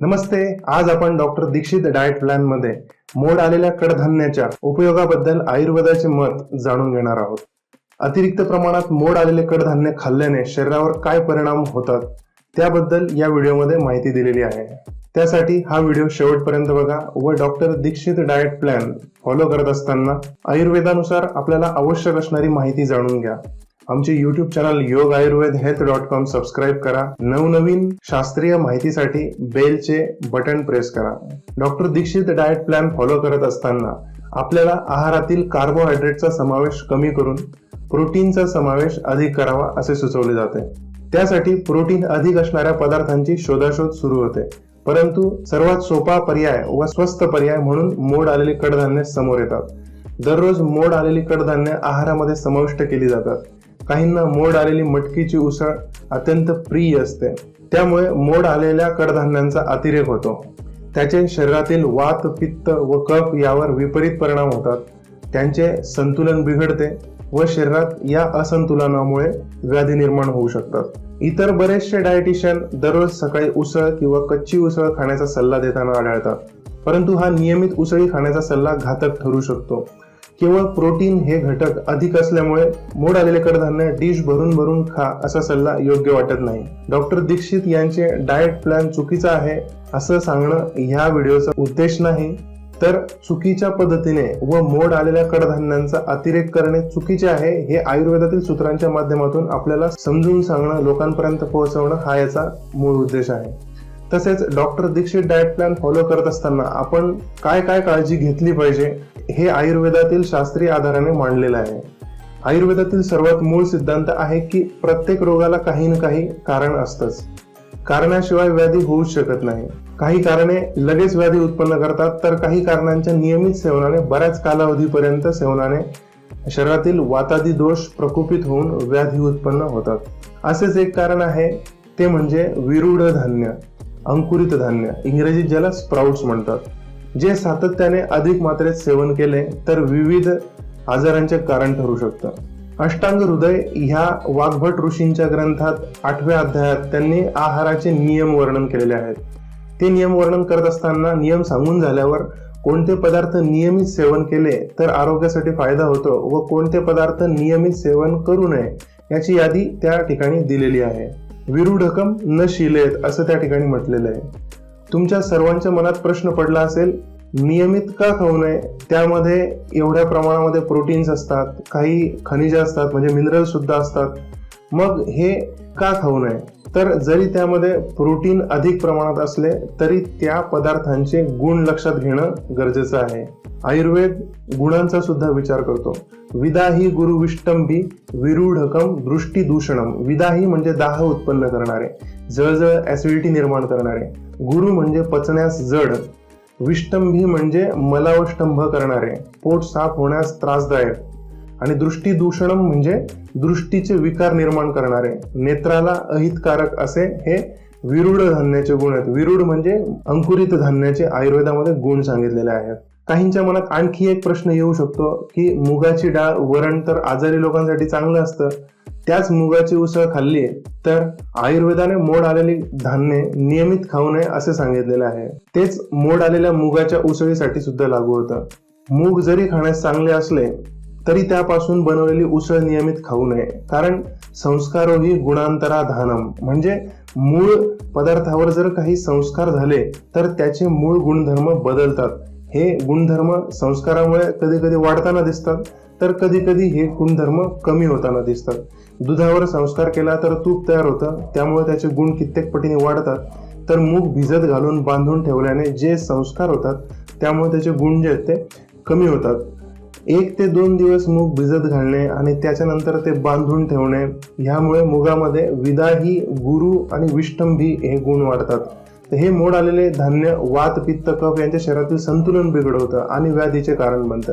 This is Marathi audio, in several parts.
नमस्ते आज आपण डॉक्टर दीक्षित डाएट प्लॅनमध्ये मोड आलेल्या कडधान्याच्या उपयोगाबद्दल आयुर्वेदाचे मत जाणून घेणार आहोत. अतिरिक्त प्रमाणात मोड आलेले कडधान्य खाल्ल्याने शरीरावर काय परिणाम होतात त्याबद्दल या व्हिडिओमध्ये माहिती दिलेली आहे. त्यासाठी हा व्हिडिओ शेवटपर्यंत बघा व doctor Dixit diet plan follow करत असताना आयुर्वेदानुसार आपल्याला आवश्यक असणारी माहिती जाणून घ्या. आमचे YouTube channel Yoga Ayurveda health dot com subscribe करा. नवनवीन शास्त्रीय माहितीसाठी बेलचे बटन प्रेस करा. Doctor Dixit diet plan follow करत असताना आपल्याला आहारातील कार्बोहायड्रेटचा समावेश कमी करून प्रोटीनचा समावेश अधिक करावा असे सुचवले जाते. त्यासाठी प्रोटीन अधिक असणाऱ्या पदार्थांची शोधाशोध सुरू होते. परंतु सर्वात सोपा पर्याय व स्वस्त पर्याय म्हणून मोड आलेली कडधान्य समोर येतात. दररोज मोड आलेली कडधान्य आहारामध्ये समाविष्ट केली जातात. काहींना मोड आलेली मटकीची उसळ अत्यंत प्रिय असते. त्यामुळे मोड आलेल्या कडधान्यांचा अतिरेक होतो. त्याचे शरीरातील वात पित्त व कफ यावर विपरीत परिणाम होतात. त्यांचे संतुलन बिघडते व शरीरात या असंतुलनामुळे व्याधी निर्माण होऊ शकतात. इतर बरेचसे डायटिशियन दररोज सकाळी उसळ किंवा कच्ची उसळ खाण्याचा सल्ला देताना आढळतात. परंतु हा नियमित उसळी खाण्याचा सल्ला घातक ठरू शकतो. केवळ प्रोटीन हे घटक अधिक असल्यामुळे मोड आलेले कडधान्य डिश भरून भरून खा असा सल्ला योग्य वाटत नाही. डॉक्टर दीक्षित यांचे डाएट प्लॅन चुकीचा आहे असं सांगणं ह्या व्हिडिओचा उद्देश नाही. तर चुकीच्या पद्धतीने व मोड आलेल्या कडधान्यांचा अतिरेक करणे चुकीचे आहे हे आयुर्वेदातील सूत्रांच्या माध्यमातून आपल्याला समजून सांगणं लोकांपर्यंत पोहोचवणं हा याचा मूळ उद्देश आहे. तसेच doctor Dixit diet plan follow करत असताना आपण काय काय काळजी घेतली पाहिजे हे आयुर्वेदातील शास्त्रीय आधाराने मांडलेलं आहे. आयुर्वेदातील सर्वात मूळ सिद्धांत आहे की प्रत्येक रोगाला काही ना काही कारण असतंच. कारणाशिवाय व्याधी होऊच शकत नाही. काही कारणे लगेच व्याधी उत्पन्न करतात तर काही कारणांच्या नियमित सेवनाने बऱ्याच कालावधीपर्यंत सेवनाने शरीरातील वातादी दोष प्रकोपित होऊन व्याधी उत्पन्न होतात. असेच एक कारण आहे ते म्हणजे विरूढ धान्य. अंकुरित धान्य इंग्रजीत ज्याला स्प्राउट्स म्हणतात. जे सातत्याने अधिक मात्रेत सेवन केले तर विविध आजारांचे कारण ठरू शकतं. अष्टांग हृदय ह्या वाघभट ऋषींच्या ग्रंथात आठव्या अध्यायात त्यांनी आहाराचे नियम वर्णन केलेले आहेत. ते नियम वर्णन करत असताना नियम सांगून झाल्यावर कोणते पदार्थ नियमित सेवन केले तर आरोग्यासाठी फायदा होतो व कोणते पदार्थ नियमित सेवन करू नये याची यादी त्या ठिकाणी दिलेली आहे. विरुढकम न शिलेत असं त्या ठिकाणी म्हटलेलं आहे. तुमच्या सर्वांच्या मनात प्रश्न पडला असेल नियमित का खाऊ नये? त्यामध्ये एवढ्या प्रमाणामध्ये प्रोटीन्स असतात काही खनिज असतात म्हणजे मिनरल सुद्धा असतात. मग हे का खाऊ नये? तर जरी त्यामध्ये प्रोटीन अधिक प्रमाणात असले तरी त्या पदार्थांचे गुण लक्षात घेणं गरजेचं आहे. आयुर्वेद गुणांचा सुद्धा विचार करतो. विदाही गुरु विष्टंभी विरूढकम दृष्टीदूषणम विदा विदाही म्हणजे दाह उत्पन्न करणारे जळजळ ऍसिडिटी निर्माण करणारे. गुरु म्हणजे पचण्यास जड. विष्टंभी म्हणजे मलावष्टंभ करणारे. पोट साफ होण्यास त्रासदायक. आणि दृष्टीदूषणम म्हणजे दृष्टीचे विकार निर्माण करणारे नेत्राला अहितकारक असे हे विरूढ धान्याचे गुण आहेत. विरूढ म्हणजे अंकुरित धान्याचे आयुर्वेदामध्ये गुण सांगितलेले आहेत. काहींच्या मनात आणखी एक प्रश्न येऊ शकतो की मुगाची डाळ वरण तर आजारी लोकांसाठी चांगलं असतं. त्याच मुगाची उसळ खाल्ली तर आयुर्वेदाने मोड आलेली धान्ये नियमित खाऊ नये असे सांगितलेले आहे. तेच मोड आलेल्या मुगाच्या उसळीसाठी सुद्धा लागू होतं. मूग जरी खाण्यास चांगले असले तरी त्यापासून बनवलेली उसळ नियमित खाऊ नये. कारण संस्कारोही गुणांतराधानम. म्हणजे मूळ पदार्थावर जर काही संस्कार झाले तर त्याचे मूळ गुणधर्म बदलतात. हे गुणधर्म संस्कारामुळे कधी कधी वाढताना दिसतात तर कधी कधी हे गुणधर्म कमी होताना दिसतात. दुधावर संस्कार केला तर तूप तयार होतं त्यामुळे त्याचे गुण कित्येक पटीने वाढतात. तर मूग भिजत घालून बांधून ठेवल्याने जे संस्कार होतात त्यामुळे त्याचे गुण जे आहेत ते कमी होतात. एक ते दोन दिवस मूग भिजत घालणे आणि त्याच्यानंतर ते बांधून ठेवणे ह्यामुळे मुगामध्ये विदाही गुरु आणि विष्टंभी हे गुण वाढतात. तर हे मोड आलेले धान्य वात पित्त कफ यांच्या शरीरातील संतुलन बिघडवतं आणि व्याधीचे कारण बनतं.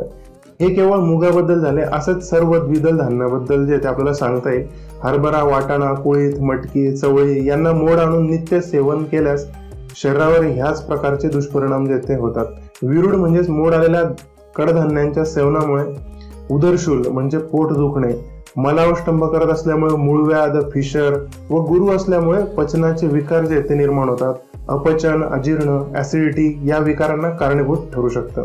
हे केवळ मुगाबद्दल झाले असंच सर्व द्विदल धान्याबद्दल जे ते आपल्याला सांगता येईल. हरभरा वाटाणा कुळीत मटकी चवळी यांना मोड आणून नित्य सेवन केल्यास शरीरावर ह्याच प्रकारचे दुष्परिणाम जे ते होतात. विरुड म्हणजेच मोड आलेल्या कडधान्यांच्या सेवनामुळे उदरशूल म्हणजे पोट दुखणे मलावष्टंभ करत असल्यामुळे मूळव्याध फिशर व गुरु असल्यामुळे पचनाचे विकार जे ते निर्माण होतात. अपचन अजीर्ण ऍसिडिटी या विकारांना कारणीभूत ठरू शकतं.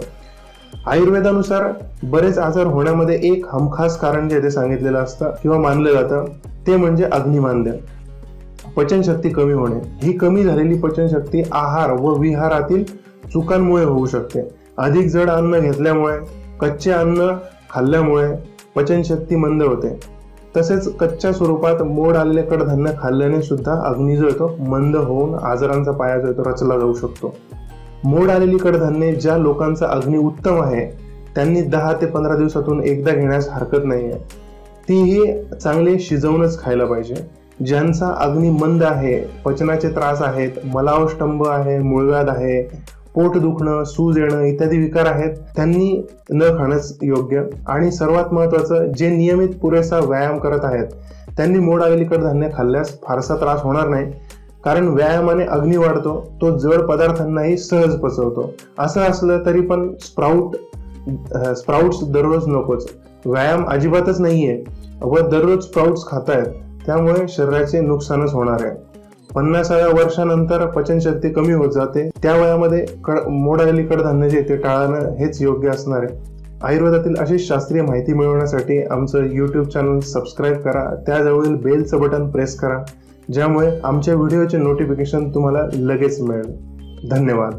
आयुर्वेदानुसार बरेच आजार होण्यामध्ये एक हमखास कारण जे ते सांगितलेलं असतं किंवा मानलं जातं ते म्हणजे अग्निमांद्य. पचनशक्ती कमी होणे. ही कमी झालेली पचनशक्ती आहार व विहारातील चुकांमुळे होऊ शकते. अधिक जड अन्न घेतल्यामुळे कच्चे अन्न खाल्ल्यामुळे पचनशक्ती मंद होते. तसेच कच्च्या स्वरूपात मोड आलेले कडधान्य खाल्ल्याने सुद्धा अग्नी जो येतो मंद होऊन आजारांचा पाया जो येतो रचला जाऊ शकतो. मोड आलेली कडधान्ये ज्या लोकांचा अग्नी उत्तम आहे त्यांनी दहा ते पंधरा दिवसातून एकदा घेण्यास हरकत नाही आहे तीही चांगले शिजवूनच खायला पाहिजे. ज्यांचा अग्नी मंद आहे पचनाचे त्रास आहेत मलावष्टंभ आहे मुळव्याध आहे पोट दुखणं सूज येणं इत्यादी विकार आहेत त्यांनी न खाणंच योग्य. आणि सर्वात महत्वाचं जे नियमित पुरेसा व्यायाम करत आहेत त्यांनी मोड आलेली कडधान्य खाल्ल्यास फारसा त्रास होणार नाही. कारण व्यायामाने अग्नी वाढतो तो जड पदार्थांनाही सहज पचवतो. असं असलं तरी पण स्प्राऊट स्प्राऊट्स दररोज नकोच. व्यायाम अजिबातच नाहीये व दररोज स्प्राऊट्स खातायत. त्यामुळे शरीराचे नुकसानच होणार आहे. पन्नासाव्या वर्षानंतर पचनशक्ती कमी होत जाते. त्या वयामध्ये कड मोड आलेली कडधान्य जे ते टाळणं हेच योग्य असणार आहे. आयुर्वेदातील अशी शास्त्रीय माहिती मिळवण्यासाठी आमचं यूट्यूब चॅनल सबस्क्राईब करा. त्याजवळील बेलचं बटन प्रेस करा. ज्यामुळे आमच्या व्हिडिओचे नोटिफिकेशन तुम्हाला लगेच मिळेल. धन्यवाद.